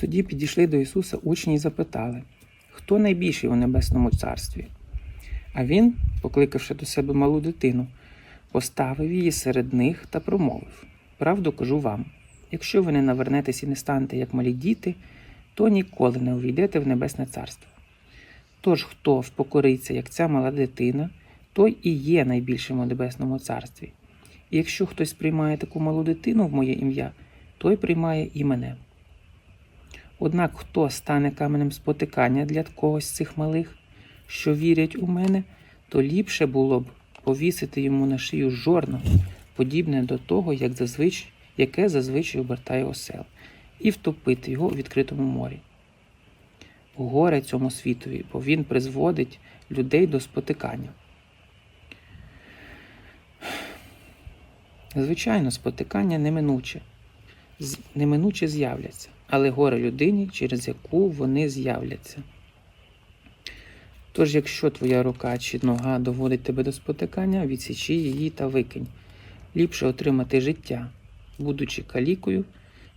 Тоді підійшли до Ісуса учні і запитали, хто найбільший у небесному царстві? А він, покликавши до себе малу дитину, поставив її серед них та промовив: Правду кажу вам: якщо ви не навернетесь і не станете як малі діти, то ніколи не увійдете в небесне царство. Тож, хто впокориться, як ця мала дитина, той і є найбільшим у небесному царстві. І якщо хтось приймає таку малу дитину в моє ім'я, той приймає і мене. Однак хто стане каменем спотикання для когось з цих малих, що вірять у мене, то ліпше було б повісити йому на шию жорно, подібне до того, як зазвич... яке зазвичай обертає осел, і втопити його у відкритому морі. Горе цьому світові, бо він призводить людей до спотикання. Звичайно, спотикання неминуче, неминуче з'являться, але горе людині, через яку вони з'являться. Тож, якщо твоя рука чи нога доводить тебе до спотикання, відсічи її та викинь. Ліпше отримати життя, будучи калікою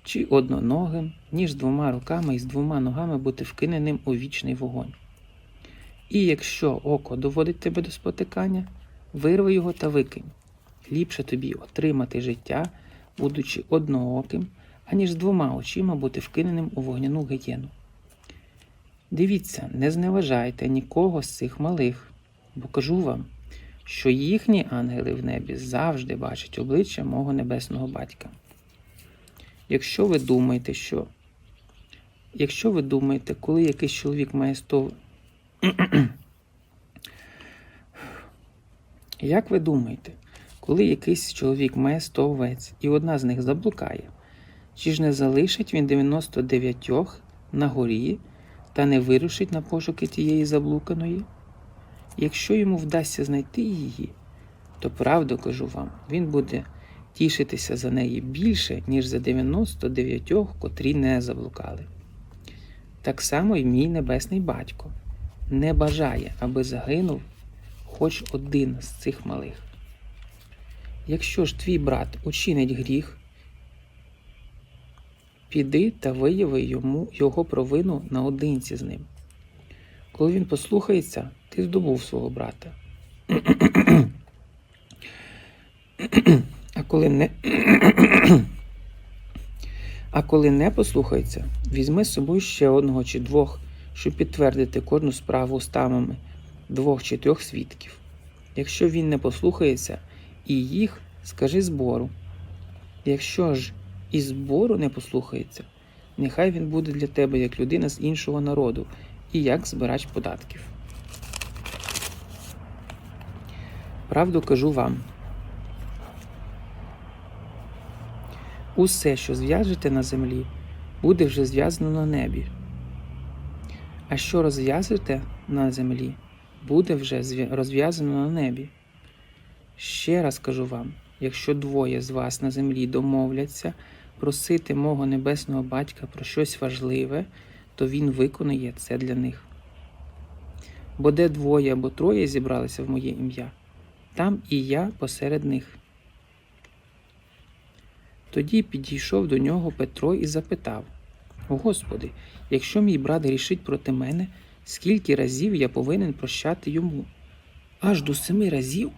чи одноногим, ніж з двома руками і з двома ногами бути вкиненим у вічний вогонь. І якщо око доводить тебе до спотикання, вирви його та викинь. Ліпше тобі отримати життя, будучи однооким, аніж з двома очима бути вкиненим у вогняну гієну. Дивіться, не зневажайте нікого з цих малих, бо кажу вам, що їхні ангели в небі завжди бачать обличчя мого небесного батька. Якщо ви думаєте, що якщо ви думаєте, коли якийсь чоловік має 100... Як ви думаєте, коли якийсь чоловік має 100 овець і одна з них заблукає, чи ж не залишить він 99 на горі та не вирушить на пошуки тієї заблуканої? Якщо йому вдасться знайти її, то правду кажу вам, він буде тішитися за неї більше, ніж за 99, котрі не заблукали. Так само й мій небесний батько не бажає, аби загинув хоч один з цих малих. Якщо ж твій брат учинить гріх, піди та вияви йому його провину наодинці з ним. Коли він послухається, ти здобув свого брата. А коли не а коли не послухається, візьми з собою ще одного чи двох, щоб підтвердити кожну справу устами двох чи трьох свідків. Якщо він не послухається, і їх скажи збору. Якщо ж і збору не послухається, нехай він буде для тебе як людина з іншого народу і як збирач податків. Правду кажу вам. Усе, що зв'яжете на землі, буде вже зв'язано на небі. А що розв'язуєте на землі, буде вже розв'язано на небі. Ще раз кажу вам: якщо двоє з вас на землі домовляться просити мого небесного батька про щось важливе, то він виконує це для них. Бо де двоє або троє зібралися в моє ім'я, там і я посеред них. Тоді підійшов до нього Петро і запитав: Господи, якщо мій брат грішить проти мене, скільки разів я повинен прощати йому? Аж до семи разів?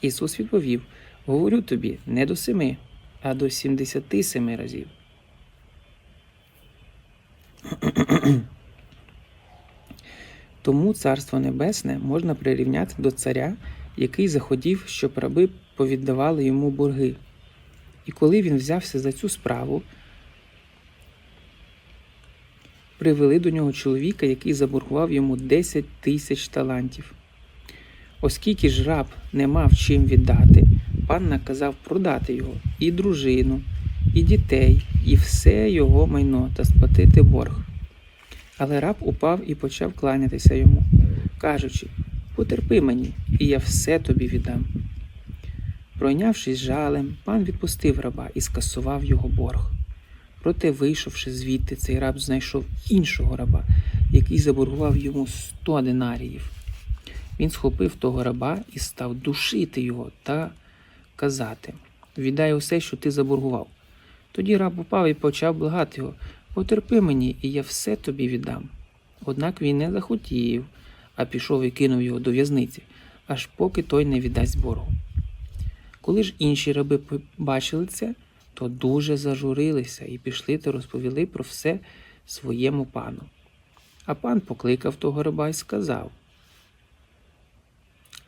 Ісус відповів: Говорю тобі, не до семи, а до сімдесяти семи разів. Тому Царство Небесне можна прирівняти до царя, який заходів, щоб раби повіддавали йому борги. І коли він взявся за цю справу, привели до нього чоловіка, який заборгував йому 10 тисяч талантів. Оскільки ж раб не мав чим віддати, пан наказав продати його і дружину, і дітей, і все його майно та сплатити борг. Але раб упав і почав кланятися йому, кажучи: Потерпи мені, і я все тобі віддам. Пройнявшись жалем, пан відпустив раба і скасував його борг. Проте, вийшовши звідти, цей раб знайшов іншого раба, який заборгував йому сто динаріїв. Він схопив того раба і став душити його та казати: Віддай усе, що ти заборгував. Тоді раб упав і почав благати його Потерпи мені, і я все тобі віддам. Однак він не захотів, а пішов і кинув його до в'язниці, аж поки той не віддасть боргу. Коли ж інші раби побачили це, то дуже зажурилися і пішли та розповіли про все своєму пану. А пан покликав того раба і сказав: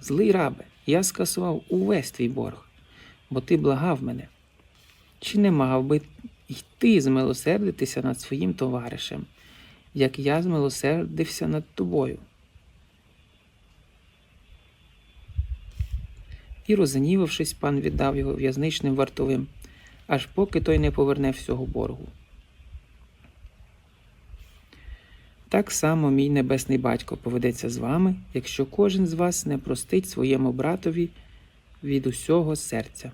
Злий рабе, я скасував увесь твій борг, бо ти благав мене. Чи не мав би й ти змилосердитися над своїм товаришем, як я змилосердився над тобою? І, розгнівавшись, пан віддав його в'язничним вартовим, аж поки той не поверне всього боргу. Так само мій небесний батько поведеться з вами, якщо кожен з вас не простить своєму братові від усього серця.